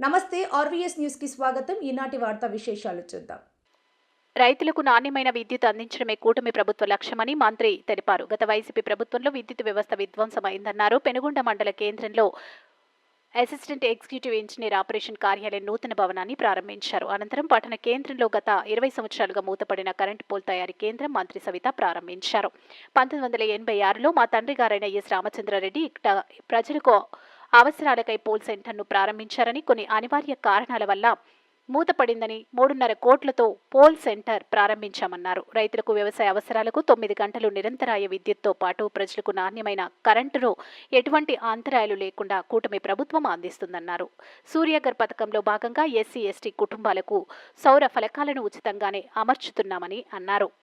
నమస్తే ఆర్వీఎస్ న్యూస్కి స్వాగతం. ఈనాటి వార్తా విశేషాలు చూద్దాం. రైతులకు నాణ్యమైన విద్యుత్ అందించడమే కూటమి ప్రభుత్వ లక్ష్యమని మంత్రి తెలిపారు. గత వైసీపీ ప్రభుత్వంలో విద్యుత్ వ్యవస్థ విధ్వంసమైందన్నారు. పెనుగొండ మండల కేంద్రంలో అసిస్టెంట్ ఎగ్జిక్యూటివ్ ఇంజనీర్ ఆపరేషన్ కార్యాలయం నూతన భవనాన్ని ప్రారంభించారు. అనంతరం పట్టణ కేంద్రంలో గత ఇరవై సంవత్సరాలుగా మూతపడిన కరెంటు పోల్ తయారీ కేంద్రం మంత్రి సవిత ప్రారంభించారు. పంతొమ్మిది వందల ఎనభై ఆరులో మా తండ్రి గారైన ఎస్. రామచంద్రారెడ్డి ఇక్కడ ప్రజలకు అవసరాలకై పోల్ సెంటర్ను ప్రారంభించారని కొన్ని అనివార్య కారణాల వల్ల మూతపడిందని మూడున్నర కోట్లతో పోల్ సెంటర్ ప్రారంభించామన్నారు. రైతులకు వ్యవసాయ అవసరాలకు తొమ్మిది గంటలు నిరంతరాయ విద్యుత్తో పాటు ప్రజలకు నాణ్యమైన కరెంటును ఎటువంటి అంతరాయాలు లేకుండా కూటమి ప్రభుత్వం అందిస్తుందన్నారు. సూర్యగర్ పథకంలో భాగంగా ఎస్సీ ఎస్టీ కుటుంబాలకు సౌర ఫలకాలను ఉచితంగానే అమర్చుతున్నామని అన్నారు.